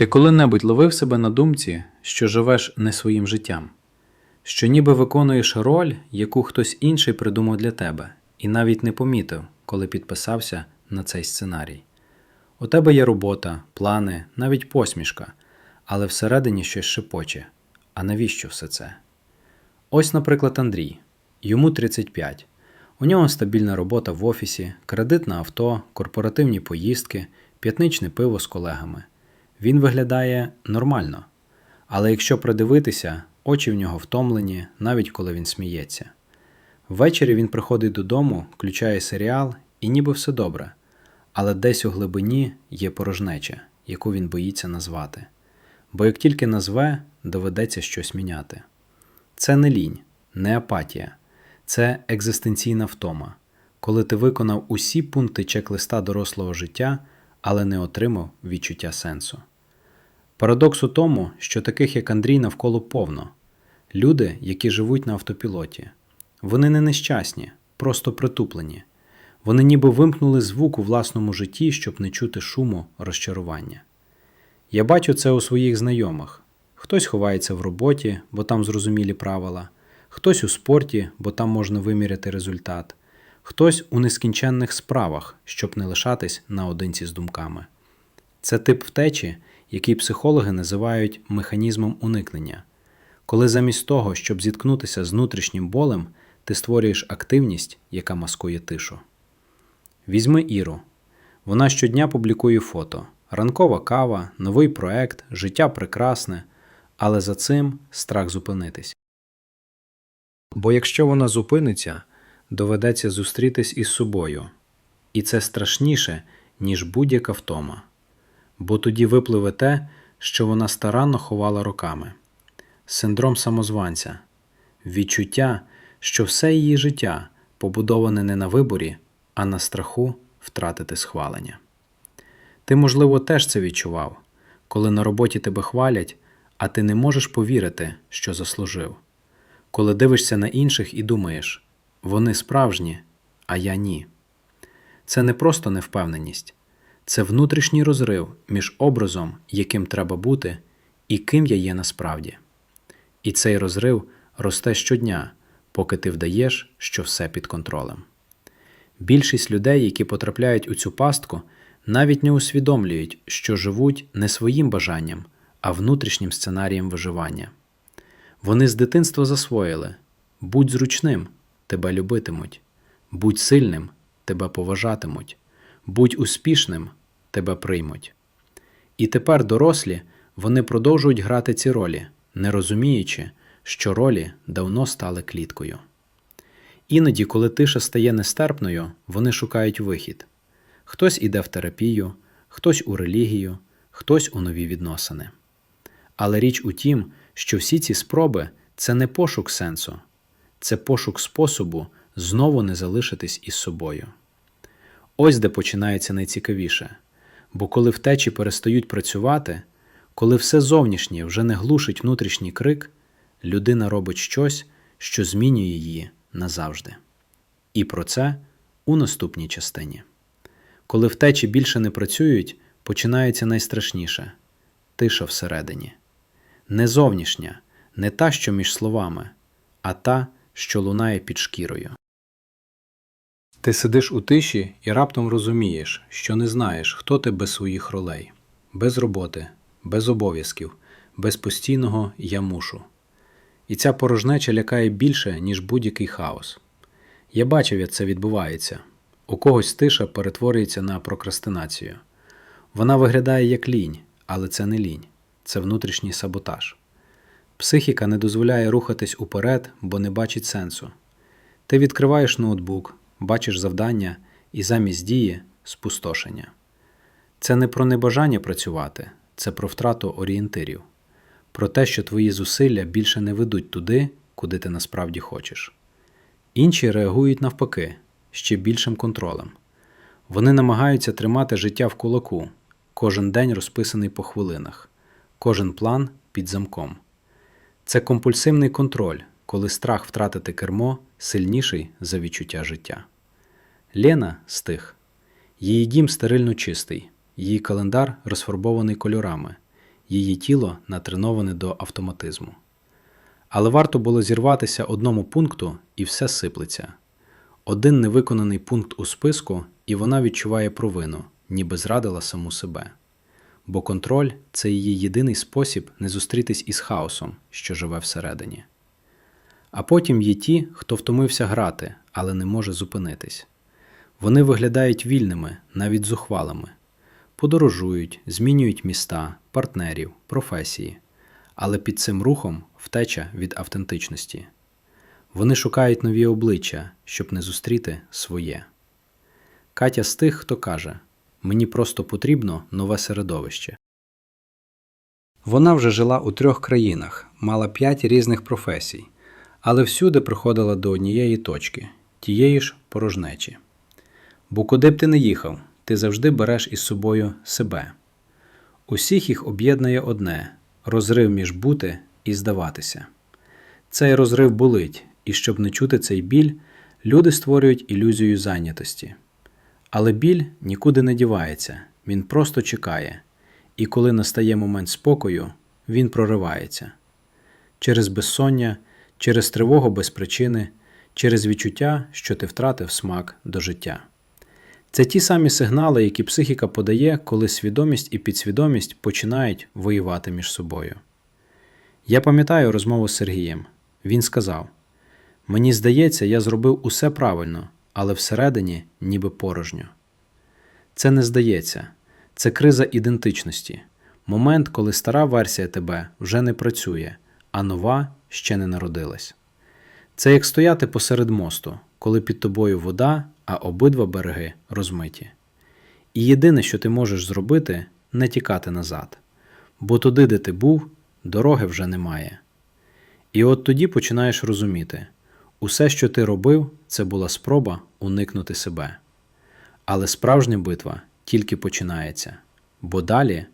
Ти коли-небудь ловив себе на думці, що живеш не своїм життям, що ніби виконуєш роль, яку хтось інший придумав для тебе, і навіть не помітив, коли підписався на цей сценарій. У тебе є робота, плани, навіть посмішка, але всередині щось шепоче. А навіщо все це? Ось, наприклад, Андрій. Йому 35. У нього стабільна робота в офісі, кредит на авто, корпоративні поїздки, п'ятничне пиво з колегами. Він виглядає нормально. Але якщо придивитися, очі в нього втомлені, навіть коли він сміється. Ввечері він приходить додому, включає серіал, і ніби все добре. Але десь у глибині є порожнеча, яку він боїться назвати. Бо як тільки назве, доведеться щось міняти. Це не лінь, не апатія, це екзистенційна втома, коли ти виконав усі пункти чек-листа дорослого життя, але не отримав відчуття сенсу. Парадокс у тому, що таких як Андрій навколо повно. Люди, які живуть на автопілоті. Вони не нещасні, просто притуплені. Вони ніби вимкнули звук у власному житті, щоб не чути шуму розчарування. Я бачу це у своїх знайомих. Хтось ховається в роботі, бо там зрозумілі правила, хтось у спорті, бо там можна виміряти результат, хтось у нескінченних справах, щоб не лишатись наодинці з думками. Це тип втечі, який психологи називають механізмом уникнення, коли замість того, щоб зіткнутися з внутрішнім болем, ти створюєш активність, яка маскує тишу. Візьми Іру. Вона щодня публікує фото, ранкова кава, новий проект, життя прекрасне, але за цим страх зупинитись. Бо якщо вона зупиниться, доведеться зустрітись із собою, і це страшніше, ніж будь-яка втома, бо тоді випливе те, що вона старанно ховала роками синдром самозванця, відчуття, що все її життя побудоване не на виборі, а на страху втратити схвалення. Ти, можливо, теж це відчував, коли на роботі тебе хвалять, а ти не можеш повірити, що заслужив. Коли дивишся на інших і думаєш, вони справжні, а я ні. Це не просто невпевненість, це внутрішній розрив між образом, яким треба бути, і ким я є насправді. І цей розрив росте щодня, поки ти вдаєш, що все під контролем. Більшість людей, які потрапляють у цю пастку, навіть не усвідомлюють, що живуть не своїм бажанням, а внутрішнім сценарієм виживання. Вони з дитинства засвоїли будь зручним, тебе любитимуть, будь сильним, тебе поважатимуть, будь успішним, тебе приймуть. І тепер дорослі вони продовжують грати ці ролі, не розуміючи, що ролі давно стали кліткою. Іноді, коли тиша стає нестерпною, вони шукають вихід. Хтось іде в терапію, хтось у релігію, хтось у нові відносини. Але річ у тім, що всі ці спроби це не пошук сенсу, це пошук способу знову не залишитись із собою. Ось де починається найцікавіше, бо коли втечі перестають працювати, коли все зовнішнє вже не глушить внутрішній крик, людина робить щось, що змінює її назавжди. І про це у наступній частині. Коли втечі більше не працюють, починається найстрашніше тиша всередині. Не зовнішня, не та, що між словами, а та, що лунає під шкірою. Ти сидиш у тиші і раптом розумієш, що не знаєш, хто ти без своїх ролей, без роботи, без обов'язків, без постійного я мушу. І ця порожнеча лякає більше, ніж будь-який хаос. Я бачив, як це відбувається. У когось тиша перетворюється на прокрастинацію. Вона виглядає як лінь, але це не лінь, це внутрішній саботаж. Психіка не дозволяє рухатись уперед, бо не бачить сенсу. Ти відкриваєш ноутбук, бачиш завдання і замість дії спустошення. Це не про небажання працювати, це про втрату орієнтирів, про те, що твої зусилля більше не ведуть туди, куди ти насправді хочеш. Інші реагують навпаки, ще більшим контролем. Вони намагаються тримати життя в кулаку, кожен день розписаний по хвилинах, кожен план під замком. Це компульсивний контроль, коли страх втратити кермо сильніший за відчуття життя. Лена стих. Її дім стерильно чистий, її календар розфарбований кольорами, її тіло натреноване до автоматизму. Але варто було зірватися одному пункту, і все сиплеться. Один невиконаний пункт у списку, і вона відчуває провину, ніби зрадила саму себе. Бо контроль це її єдиний спосіб не зустрітись із хаосом, що живе всередині. А потім є ті, хто втомився грати, але не може зупинитись. Вони виглядають вільними, навіть зухвалими, подорожують, змінюють міста, партнерів, професії, але під цим рухом втеча від автентичності. Вони шукають нові обличчя, щоб не зустріти своє. Катя з тих, хто каже: Мені просто потрібно нове середовище. Вона вже жила у трьох країнах, мала п'ять різних професій, але всюди приходила до однієї точки тієї ж порожнечі. Бо куди б ти не їхав, ти завжди береш із собою себе. Усіх їх об'єднує одне розрив між бути і здаватися. Цей розрив болить, і щоб не чути цей біль, люди створюють ілюзію зайнятості. Але біль нікуди не дівається, він просто чекає, і коли настає момент спокою, він проривається через безсоння, через тривогу без причини, через відчуття, що ти втратив смак до життя. Це ті самі сигнали, які психіка подає, коли свідомість і підсвідомість починають воювати між собою. Я пам'ятаю розмову з Сергієм. Він сказав: Мені здається, я зробив усе правильно, але всередині ніби порожньо. Це не здається, це криза ідентичності, момент, коли стара версія тебе вже не працює, а нова ще не народилась. Це як стояти посеред мосту, коли під тобою вода, а обидва береги розмиті. І єдине, що ти можеш зробити, не тікати назад, бо туди, де ти був, дороги вже немає. І от тоді починаєш розуміти усе, що ти робив, це була спроба уникнути себе. Але справжня битва тільки починається, бо далі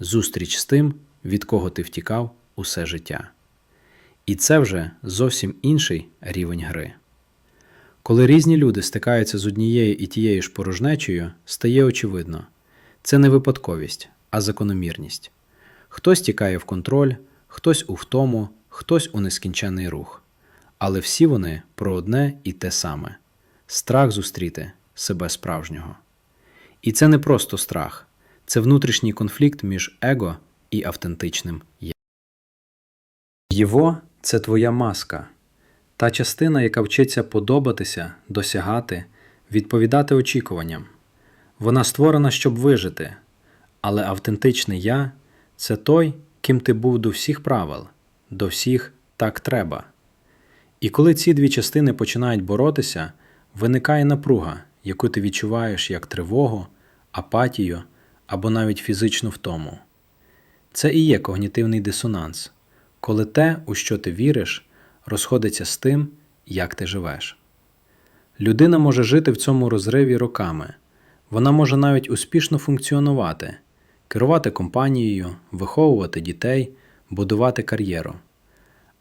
зустріч з тим, від кого ти втікав усе життя. І це вже зовсім інший рівень гри. Коли різні люди стикаються з однією і тією ж порожнечею, стає очевидно це не випадковість, а закономірність. Хтось тікає в контроль, хтось у втому, хтось у нескінчений рух. Але всі вони про одне і те саме страх зустріти себе справжнього. І це не просто страх, це внутрішній конфлікт між его і автентичним я. Єво це твоя маска, та частина, яка вчиться подобатися, досягати, відповідати очікуванням. Вона створена, щоб вижити, але автентичний я це той, ким ти був до всіх правил, до всіх так треба. І коли ці дві частини починають боротися, виникає напруга, яку ти відчуваєш як тривогу, апатію або навіть фізичну втому. Це і є когнітивний дисонанс, коли те, у що ти віриш, розходиться з тим, як ти живеш. Людина може жити в цьому розриві роками, вона може навіть успішно функціонувати, керувати компанією, виховувати дітей, будувати кар'єру.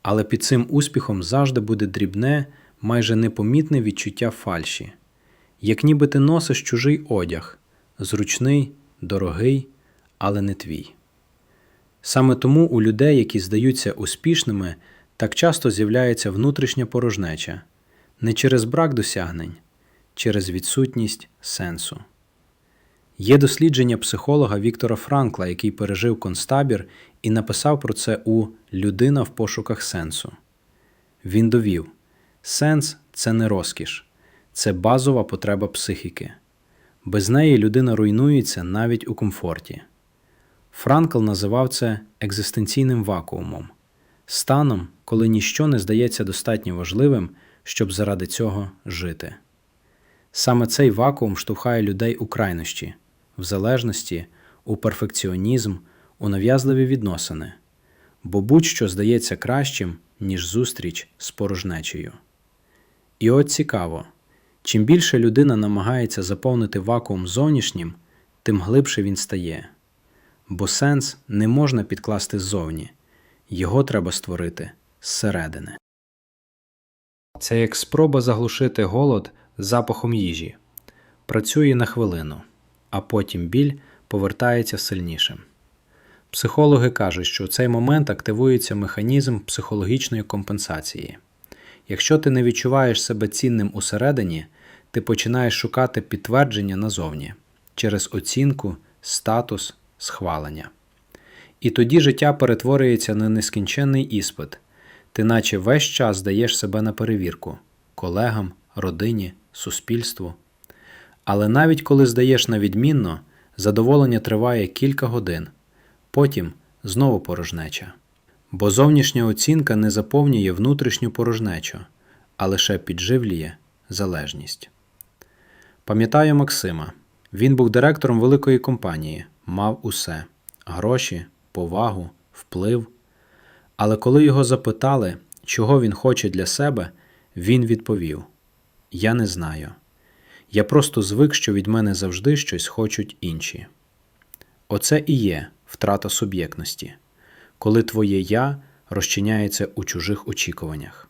Але під цим успіхом завжди буде дрібне, майже непомітне відчуття фальші, як ніби ти носиш чужий одяг, зручний, дорогий, але не твій. Саме тому у людей, які здаються успішними, так часто з'являється внутрішня порожнеча не через брак досягнень, через відсутність сенсу. Є дослідження психолога Віктора Франкла, який пережив концтабір і написав про це у Людина в пошуках сенсу. Він довів: сенс це не розкіш, це базова потреба психіки. Без неї людина руйнується навіть у комфорті. Франкл називав це екзистенційним вакуумом, станом, коли ніщо не здається достатньо важливим, щоб заради цього жити. Саме цей вакуум штовхає людей у крайнощі, в залежності, у перфекціонізм, у нав'язливі відносини, бо будь-що здається кращим, ніж зустріч з порожнечею. І от цікаво, чим більше людина намагається заповнити вакуум зовнішнім, тим глибше він стає. Бо сенс не можна підкласти ззовні, його треба створити зсередини. Це як спроба заглушити голод запахом їжі, працює на хвилину, а потім біль повертається сильнішим. Психологи кажуть, що в цей момент активується механізм психологічної компенсації. Якщо ти не відчуваєш себе цінним усередині, ти починаєш шукати підтвердження назовні через оцінку, статус, схвалення. І тоді життя перетворюється на нескінченний іспит. Ти наче весь час даєш себе на перевірку колегам, родині, суспільству. Але навіть коли здаєш на відмінно, задоволення триває кілька годин, потім знову порожнеча. Бо зовнішня оцінка не заповнює внутрішню порожнечу, а лише підживлює залежність. Пам'ятаю Максима. Він був директором великої компанії, мав усе гроші, повагу, вплив. Але коли його запитали, чого він хоче для себе, він відповів: Я не знаю. Я просто звик, що від мене завжди щось хочуть інші. Оце і є втрата суб'єктності, коли твоє я розчиняється у чужих очікуваннях.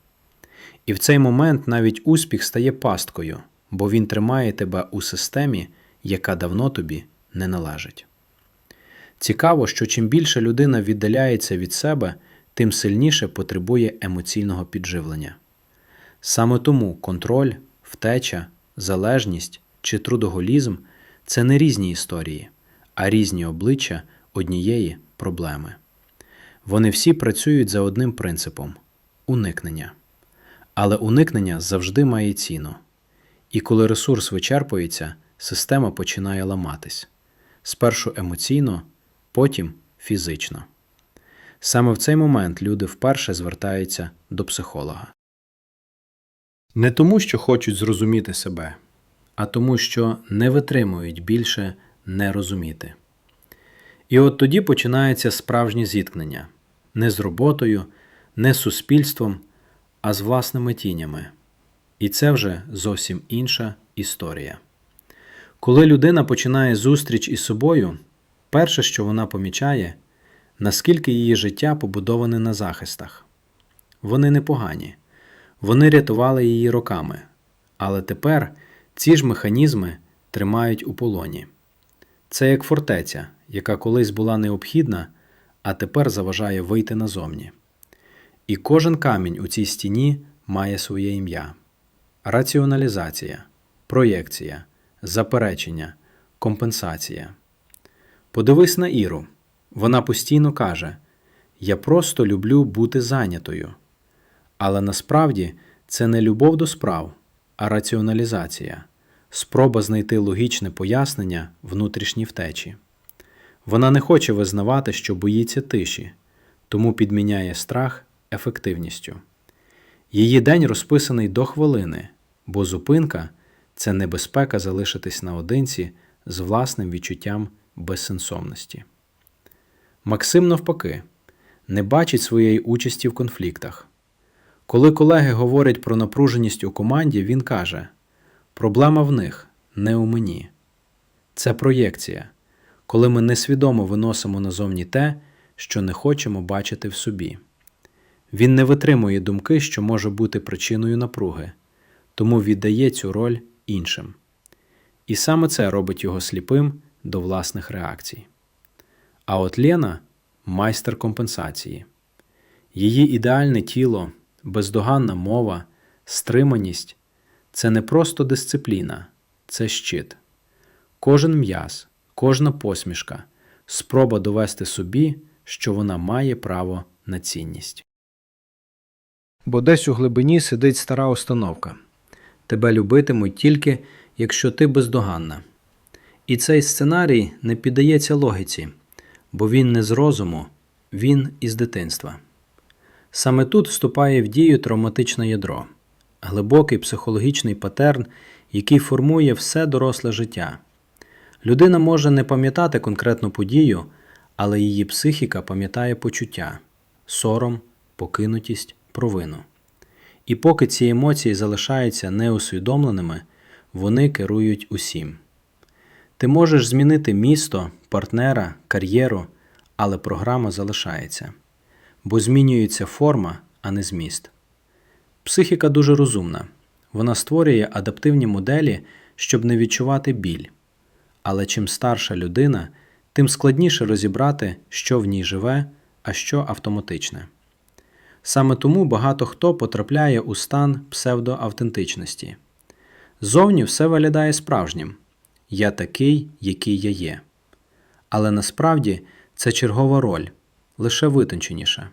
І в цей момент навіть успіх стає пасткою, бо він тримає тебе у системі, яка давно тобі не належить. Цікаво, що чим більше людина віддаляється від себе, тим сильніше потребує емоційного підживлення. Саме тому контроль, втеча, залежність чи трудоголізм це не різні історії, а різні обличчя однієї проблеми. Вони всі працюють за одним принципом уникнення. Але уникнення завжди має ціну. І коли ресурс вичерпується, система починає ламатись спершу емоційно, потім фізично. Саме в цей момент люди вперше звертаються до психолога. Не тому, що хочуть зрозуміти себе, а тому, що не витримують більше не розуміти. І от тоді починається справжнє зіткнення не з роботою, не з суспільством, а з власними тінями. І це вже зовсім інша історія. Коли людина починає зустріч із собою, перше, що вона помічає, наскільки її життя побудоване на захистах. Вони непогані, вони рятували її роками, але тепер ці ж механізми тримають у полоні. Це як фортеця, яка колись була необхідна, а тепер заважає вийти назовні. І кожен камінь у цій стіні має своє ім'я: раціоналізація, проєкція, заперечення, компенсація. Подивись на Іру. Вона постійно каже: Я просто люблю бути зайнятою. Але насправді це не любов до справ, а раціоналізація, спроба знайти логічне пояснення внутрішній втечі. Вона не хоче визнавати, що боїться тиші, тому підміняє страх ефективністю. Її день розписаний до хвилини, бо зупинка це небезпека залишитись наодинці з власним відчуттям безсенсовності. Максим, навпаки, не бачить своєї участі в конфліктах. Коли колеги говорять про напруженість у команді, він каже: проблема в них, не у мені. Це проєкція, коли ми несвідомо виносимо назовні те, що не хочемо бачити в собі. Він не витримує думки, що може бути причиною напруги, тому віддає цю роль іншим. І саме це робить його сліпим до власних реакцій. А от Лена майстер компенсації. Її ідеальне тіло, бездоганна мова, стриманість це не просто дисципліна, це щит. Кожен м'яз, кожна посмішка, спроба довести собі, що вона має право на цінність. Бо десь у глибині сидить стара установка тебе любитимуть тільки, якщо ти бездоганна. І цей сценарій не піддається логіці, бо він не з розуму, він із дитинства. Саме тут вступає в дію травматичне ядро, глибокий психологічний патерн, який формує все доросле життя. Людина може не пам'ятати конкретну подію, але її психіка пам'ятає почуття, сором, покинутість, провину. І поки ці емоції залишаються неусвідомленими, вони керують усім. Ти можеш змінити місто, партнера, кар'єру, але програма залишається, бо змінюється форма, а не зміст. Психіка дуже розумна. Вона створює адаптивні моделі, щоб не відчувати біль. Але чим старша людина, тим складніше розібрати, що в ній живе, а що автоматичне. Саме тому багато хто потрапляє у стан псевдоавтентичності. Зовні все виглядає справжнім я такий, який я є. Але насправді це чергова роль, лише витонченіша.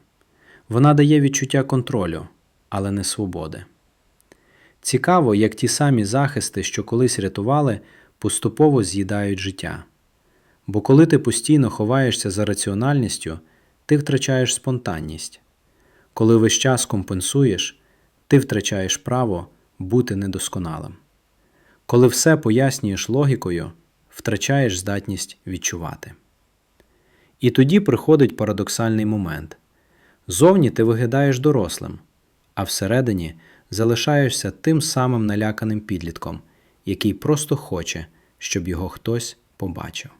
Вона дає відчуття контролю, але не свободи. Цікаво, як ті самі захисти, що колись рятували, поступово з'їдають життя. Бо коли ти постійно ховаєшся за раціональністю, ти втрачаєш спонтанність. Коли весь час компенсуєш, ти втрачаєш право бути недосконалим. Коли все пояснюєш логікою, втрачаєш здатність відчувати. І тоді приходить парадоксальний момент. Зовні ти виглядаєш дорослим, а всередині залишаєшся тим самим наляканим підлітком, який просто хоче, щоб його хтось побачив.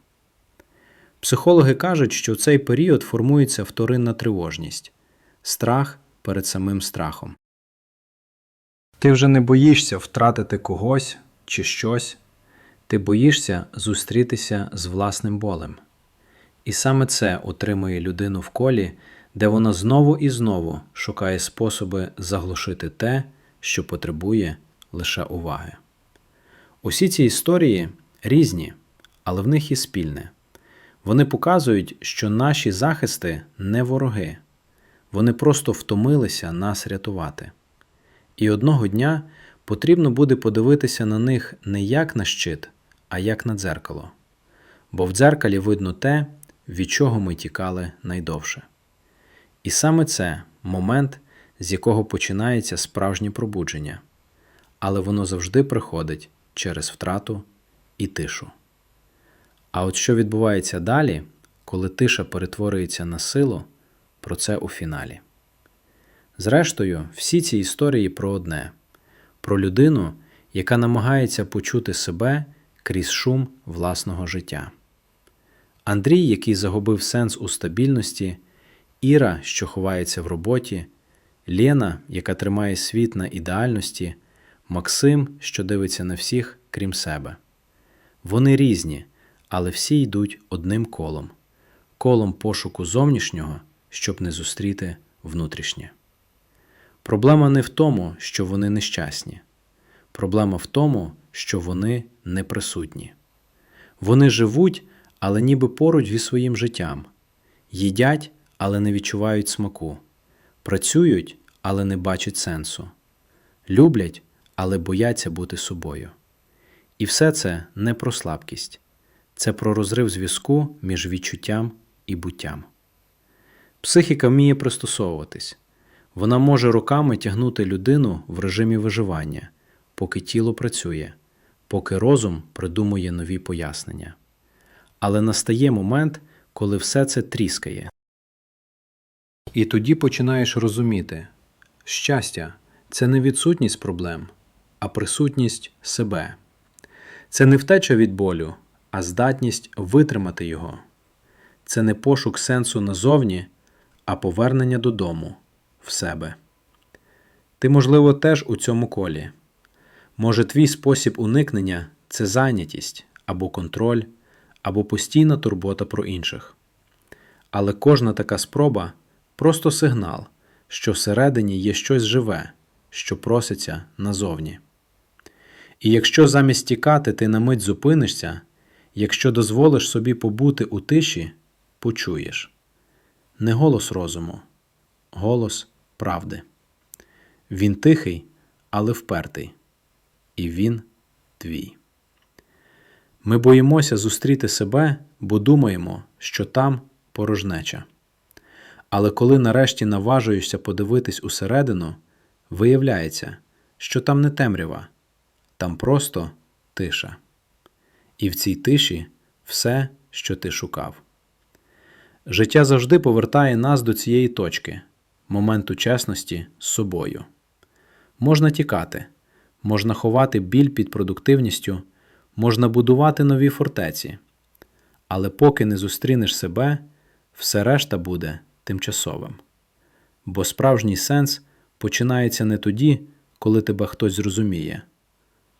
Психологи кажуть, що в цей період формується вторинна тривожність, страх перед самим страхом. Ти вже не боїшся втратити когось чи щось, ти боїшся зустрітися з власним болем. І саме це утримує людину в колі, де вона знову і знову шукає способи заглушити те, що потребує лише уваги. Усі ці історії різні, але в них є спільне. Вони показують, що наші захисти не вороги, вони просто втомилися нас рятувати. І одного дня потрібно буде подивитися на них не як на щит, а як на дзеркало. Бо в дзеркалі видно те, від чого ми тікали найдовше. І саме це момент, з якого починається справжнє пробудження, але воно завжди приходить через втрату і тишу. А от що відбувається далі, коли тиша перетворюється на силу, про це у фіналі. Зрештою, всі ці історії про одне про людину, яка намагається почути себе крізь шум власного життя. Андрій, який загубив сенс у стабільності, Іра, що ховається в роботі, Лена, яка тримає світ на ідеальності, Максим, що дивиться на всіх, крім себе. Вони різні, але всі йдуть одним колом колом пошуку зовнішнього, щоб не зустріти внутрішнє. Проблема не в тому, що вони нещасні. Проблема в тому, що вони неприсутні. Вони живуть, але ніби поруч зі своїм життям, їдять, але не відчувають смаку, працюють, але не бачать сенсу, люблять, але бояться бути собою. І все це не про слабкість, це про розрив зв'язку між відчуттям і буттям. Психіка вміє пристосовуватись. Вона може роками тягнути людину в режимі виживання, поки тіло працює, поки розум придумує нові пояснення. Але настає момент, коли все це тріскає. І тоді починаєш розуміти щастя це не відсутність проблем, а присутність себе. Це не втеча від болю, а здатність витримати його. Це не пошук сенсу назовні, а повернення додому в себе. Ти, можливо, теж у цьому колі. Може, твій спосіб уникнення це зайнятість або контроль, або постійна турбота про інших. Але кожна така спроба просто сигнал, що всередині є щось живе, що проситься назовні. І якщо замість тікати ти на мить зупинишся, якщо дозволиш собі побути у тиші, почуєш не голос розуму, голос правди. Він тихий, але впертий, і він твій. Ми боїмося зустріти себе, бо думаємо, що там порожнеча. Але коли нарешті наважуєшся подивитись усередину, виявляється, що там не темрява, там просто тиша. І в цій тиші все, що ти шукав. Життя завжди повертає нас до цієї точки, моменту чесності з собою. Можна тікати, можна ховати біль під продуктивністю, можна будувати нові фортеці. Але поки не зустрінеш себе, все решта буде тимчасовим. Бо справжній сенс починається не тоді, коли тебе хтось зрозуміє,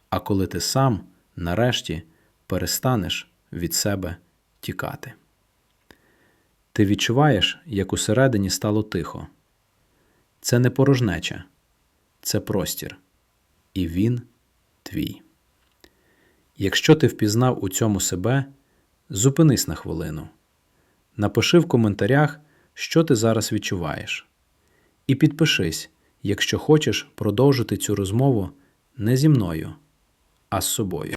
а коли ти сам нарешті перестанеш від себе тікати. Ти відчуваєш, як усередині стало тихо. Це не порожнеча, це простір. І він твій. Якщо ти впізнав у цьому себе, зупинись на хвилину. Напиши в коментарях, що ти зараз відчуваєш. І підпишись, якщо хочеш продовжити цю розмову не зі мною, а з собою.